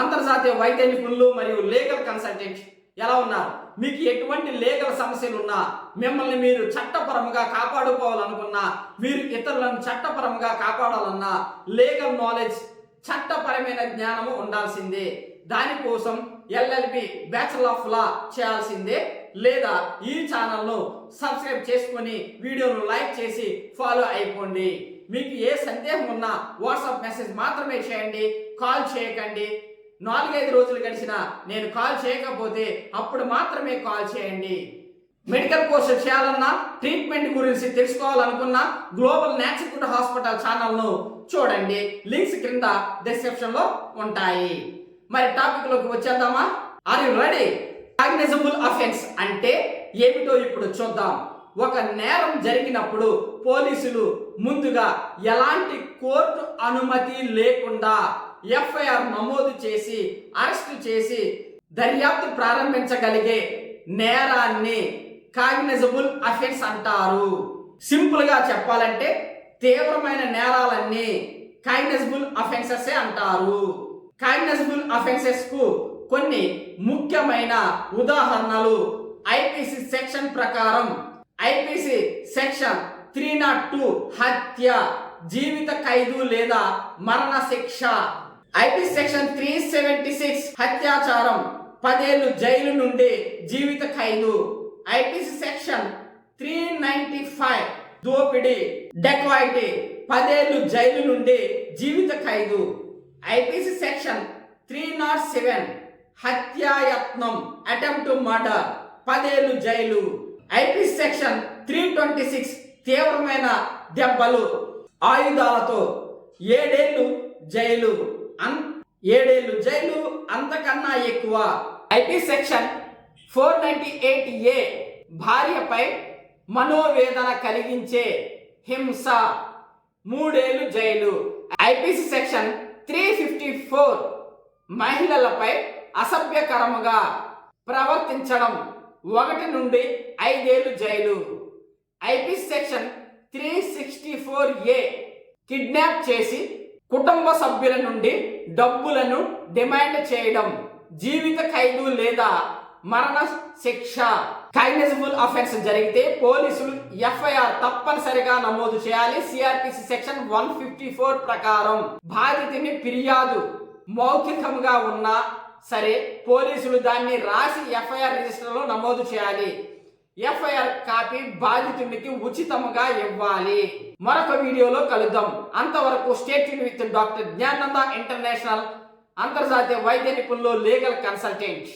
అంతర్జాతీయ వైద్య నిపుణులు మరియు లీగల్ కన్సల్టెంట్ ఎలా ఉన్నారు? మీకు ఎటువంటి లీగల్ సమస్యలు ఉన్నా మిమ్మల్ని మీరు చట్టపరంగా కాపాడుకోవాలనుకున్నా మీరు ఇతరులను చట్టపరంగా కాపాడాలన్నా లీగల్ నాలెడ్జ్ చట్టపరమైన జ్ఞానము ఉండాల్సిందే. దానికోసం ఎల్ఎల్బి బ్యాచులర్ ఆఫ్ లా చేయాల్సిందే. లేదా ఈ ఛానల్ను సబ్స్క్రైబ్ చేసుకొని వీడియోను లైక్ చేసి ఫాలో అయిపోండి. మీకు ఏ సందేహం ఉన్నా వాట్సాప్ మెసేజ్ మాత్రమే చేయండి కాల్ చేయకండి. నాలుగైదు రోజులు గడిచిన నేను కాల్ చేయకపోతే అప్పుడు మాత్రమే కాల్ చేయండి. మెడికల్ కోర్సు చేయాలన్నా ట్రీట్మెంట్ గురించి తెలుసుకోవాలనుకున్నా గ్లోబల్ న్యాచురల్ హాస్పిటల్ ఛానల్ను చూడండి. లింక్స్ క్రింద డిస్క్రిప్షన్లో ఉంటాయి. మరి టాపిక్లోకి వచ్చేద్దామా? Are you ready cognizable offence అంటే ఏమిటో ఇప్పుడు చూద్దాం. ఒక నేరం జరిగినప్పుడు పోలీసులు ముందుగా ఎలాంటి కోర్టు అనుమతి లేకుండా ఎఫ్ఐఆర్ నమోదు చేసి అరెస్టు చేసి దర్యాప్తు ప్రారంభించగలిగే నేరాన్ని కాగ్నిజబుల్ అఫెన్స్ అంటారు. సింపుల్గా చెప్పాలంటే తీవ్రమైన నేరాలన్నీ కాగ్నిజబుల్ అఫెన్సెస్ అంటారు. కాగ్నిజబుల్ అఫెన్సెస్కు కొన్ని ముఖ్యమైన ఉదాహరణలు ఐపీసీ సెక్షన్ ప్రకారం IPC section three nought two హత్య జీవిత ఖైదు లేదా మరణ శిక్ష. IPC section three seventy six హత్యాచారం పదేళ్ళు జైలు నుండి జీవిత ఖైదు. IPC section three ninety five దోపిడీ డెకాయిటీ పదేళ్ళు జైలు నుండి జీవిత ఖైదు. IPC section three nought seven హత్యాయత్నం అటెంప్ట్ మర్డర్ పదేళ్ళు jail. IP section three twenty six తీవ్రమైన దెబ్బలు ఆయుధాలతో ఏడేళ్ళు జైలు అన్ ఏడేళ్ళు జైలు అంతకన్నా ఎక్కువ. IP section four ninety eight A భార్యపై మనోవేదన కలిగించే హింస మూడేళ్ళు jail. IPC section three fifty four మహిళలపై అసభ్యకరముగా ప్రవర్తించడం ఒకటి నుండి ఐదేళ్ళు jail. IP section three sixty four A kidnap చేసి కుటుంబ సభ్యుల నుండి డబ్బులను డిమాండ్ చేయడం జీవిత ఖైదు లేదా మరణ శిక్ష. కైనజిబుల్ అఫెన్స్ జరిగితే పోలీసులు ఎఫ్ఐఆర్ తప్పనిసరిగా నమోదు చేయాలి. CrPC section one fifty four ప్రకారం బాధితుని ఫిర్యాదు మౌఖికంగా ఉన్నా సరే పోలీసులు దాన్ని రాసి ఎఫ్ఐఆర్ రిజిస్టర్లో నమోదు చేయాలి. ఎఫ్ఐఆర్ కాపీ బాధితుడికి ఉచితముగా ఇవ్వాలి. మరొక వీడియోలో కలుద్దాం. అంతవరకు state with doctor Gnananda international అంతర్జాతీయ వైద్య నిపుణులు లీగల్ కన్సల్టెంట్.